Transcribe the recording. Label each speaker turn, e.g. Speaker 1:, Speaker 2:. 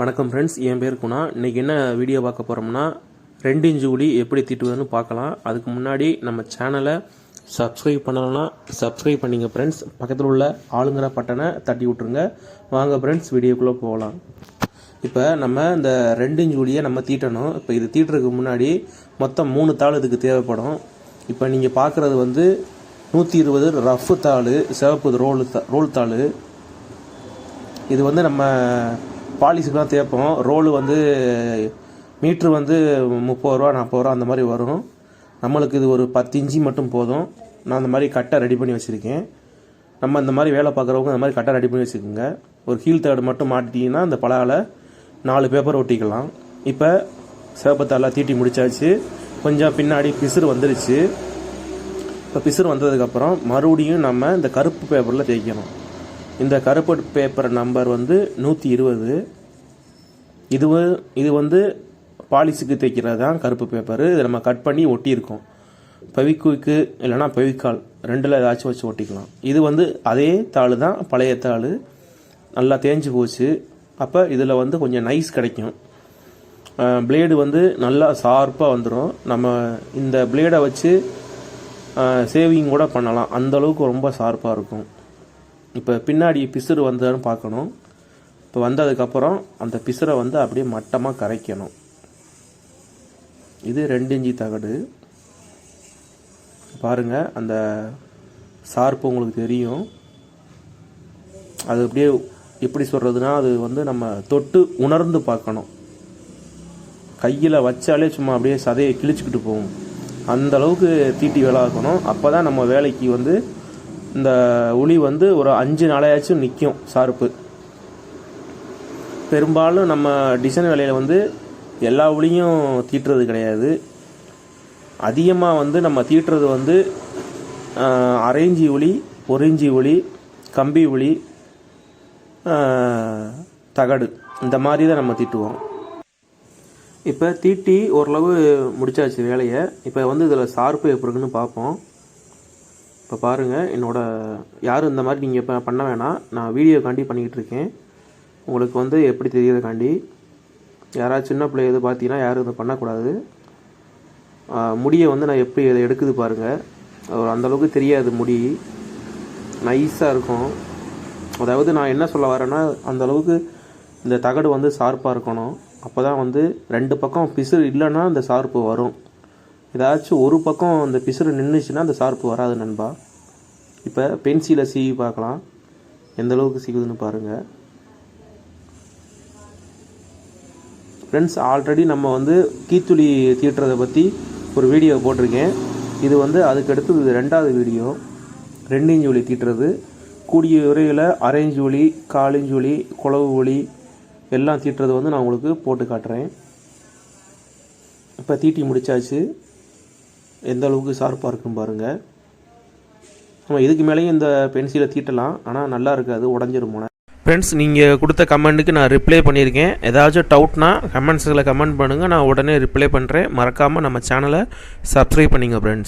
Speaker 1: வணக்கம் ஃப்ரெண்ட்ஸ் என் பேர் குணா. இன்றைக்கி என்ன வீடியோ பார்க்க போகிறோம்னா ரெண்டு இன்ச்சு உளி எப்படி தீட்டுவதுன்னு பார்க்கலாம். அதுக்கு முன்னாடி நம்ம சேனலை சப்ஸ்கிரைப் பண்ணலைன்னா சப்ஸ்கிரைப் பண்ணிங்க ஃப்ரெண்ட்ஸ் பக்கத்தில் உள்ள ஆளுங்கிற பட்டனை தட்டி விட்ருங்க வாங்க ஃப்ரெண்ட்ஸ் வீடியோக்குள்ளே போகலாம். இப்போ நம்ம இந்த ரெண்டு இன்ச்சு உளியை நம்ம தீட்டணும். இப்போ இது தீட்டுறதுக்கு முன்னாடி மொத்தம் மூணு தாள் இதுக்கு தேவைப்படும். இப்போ நீங்கள் பார்க்குறது வந்து நூற்றி இருபது ரஃப் தாள் சிவப்பு ரோல் தா ரோல் தாள். இது வந்து நம்ம பாலிஸுக்கெலாம் தேய்ப்போம் ரோலு வந்து மீட்ரு வந்து முப்பது ரூபா நாற்பது ரூபா அந்த மாதிரி வரும். நம்மளுக்கு இது ஒரு பத்து இஞ்சி மட்டும் போதும். நான் அந்த மாதிரி கட்டை ரெடி பண்ணி வச்சுருக்கேன். நம்ம இந்த மாதிரி வேலை பார்க்குறவங்க இந்த மாதிரி கட்டை ரெடி பண்ணி வச்சுக்கோங்க. ஒரு ஹீல் தேர்டு மட்டும் மாட்டிட்டிங்கன்னா அந்த பலகால நாலு பேப்பர் ஒட்டிக்கலாம். இப்போ சிவப்பத்தால தீட்டி முடிச்சாச்சு. கொஞ்சம் பின்னாடி பிசுறு வந்துருச்சு. இப்போ பிசுறு வந்ததுக்கப்புறம் மறுபடியும் நம்ம இந்த கருப்பு பேப்பரில் தேய்க்கணும். இந்த கருப்பு பேப்பர் நம்பர் வந்து நூற்றி இருபது. இது இது வந்து பாலிசிக்கு தைக்கிறது தான் கருப்பு பேப்பர் இதை நம்ம கட் பண்ணி ஒட்டியிருக்கோம். பவிக்குவிக்கு இல்லைன்னா பவிக்கால் ரெண்டில் ஏதாச்சும் வச்சு ஒட்டிக்கலாம். இது வந்து அதே தாள் தான் பழைய தாள். நல்லா தேஞ்சு போச்சு. அப்போ இதில் வந்து கொஞ்சம் நைஸ் கிடைக்கும். பிளேடு வந்து நல்லா ஷார்ப்பாக வந்துடும் நம்ம இந்த பிளேடை வச்சு சேவிங் கூட பண்ணலாம். அந்த அளவுக்கு ரொம்ப ஷார்ப்பாக இருக்கும். இப்போ பின்னாடி பிசுறு வந்ததுன்னு பார்க்கணும். இப்போ வந்ததுக்கப்புறம் அந்த பிசுரை வந்து அப்படியே மட்டமாக கரைக்கணும். இது ரெண்டு இஞ்சி தகடு. பாருங்க அந்த சார்ப்பு உங்களுக்கு தெரியும். அது அப்படியே எப்படி சொல்கிறதுனா அது வந்து நம்ம தொட்டு உணர்ந்து பார்க்கணும். கையில் வச்சாலே சும்மா அப்படியே சதையை கிழிச்சிக்கிட்டு போகும். அந்த அளவுக்கு தீட்டி வேலை ஆக்கணும். அப்போ தான் நம்ம வேலைக்கு வந்து இந்த உளி வந்து ஒரு அஞ்சு நாளையாச்சும் நிற்கும் சார்பு. பெரும்பாலும் நம்ம டிசைன் வேலையில் வந்து எல்லா உளியும் தீட்டுறது கிடையாது. அதிகமாக வந்து நம்ம தீட்டுறது வந்து ஆஹ், அரைஞ்சி உளி ஒரு இஞ்சி உளி கம்பி உளி தகடு இந்த மாதிரி தான் நம்ம தீட்டுவோம். இப்போ தீட்டி ஓரளவு முடிச்சாச்சு வேலையை. இப்போ வந்து இதில் சார்பு எப்படி இருக்குன்னு பார்ப்போம். இப்போ பாருங்கள் என்னோடய யாரும் இந்த மாதிரி நீங்கள் இப்போ பண்ண வேணாம். நான் வீடியோக்காண்டி பண்ணிக்கிட்டு இருக்கேன் உங்களுக்கு வந்து எப்படி தெரியறதுக்காண்டி யாராவது சின்ன பிள்ளை எது பார்த்தீங்கன்னா யாரும் இதை பண்ணக்கூடாது. முடியை வந்து நான் எப்படி இதை எடுக்குது பாருங்கள் ஒரு அந்தளவுக்கு தெரியாது முடி. நைஸாக இருக்கும். அதாவது நான் என்ன சொல்ல வரேன்னா அந்த அளவுக்கு இந்த தகடு வந்து ஷார்ப்பாக இருக்கணும். அப்போ தான் வந்து ரெண்டு பக்கம் பிசு இல்லைன்னா அந்த ஷார்ப்பு வரும். ஏதாச்சும் ஒரு பக்கம் அந்த பிசுறு நின்றுச்சுன்னா அந்த ஷார்ப்பு வராது நண்பா. இப்போ பென்சிலை சீவி பார்க்கலாம். எந்த அளவுக்கு சீவுதுன்னு பாருங்கள் ஃப்ரெண்ட்ஸ் ஆல்ரெடி நம்ம வந்து கீத்துளி தீட்டுறதை பற்றி ஒரு வீடியோ போட்டிருக்கேன். இது வந்து அதுக்கடுத்து இது ரெண்டாவது வீடியோ ரெண்டு இன்ச்சு ஒளி தீட்டுறது கூடிய விரைவில் அரைஞ்சு ஒளி காலிஞ்சு ஒளி ஒலி குளவு ஒளி எல்லாம் தீட்டுறது வந்து நான் உங்களுக்கு போட்டு காட்டுறேன். இப்போ தீட்டி முடிச்சாச்சு. எந்த அளவுக்கு ஷார்ப்பாக இருக்கும் பாருங்கள் நம்ம இதுக்கு மேலேயும் இந்த பென்சிலை தீட்டலாம். ஆனால் நல்லா இருக்காது உடஞ்சிரும் போன ஃப்ரெண்ட்ஸ் நீங்கள் கொடுத்த கமெண்ட்டுக்கு நான் ரிப்ளை பண்ணியிருக்கேன். ஏதாச்சும் டவுட்னா கமெண்ட்ஸில் கமெண்ட் பண்ணுங்கள் நான் உடனே ரிப்ளை பண்ணுறேன் மறக்காமல் நம்ம சேனலை சப்ஸ்கிரைப் பண்ணிங்க ஃப்ரெண்ட்ஸ்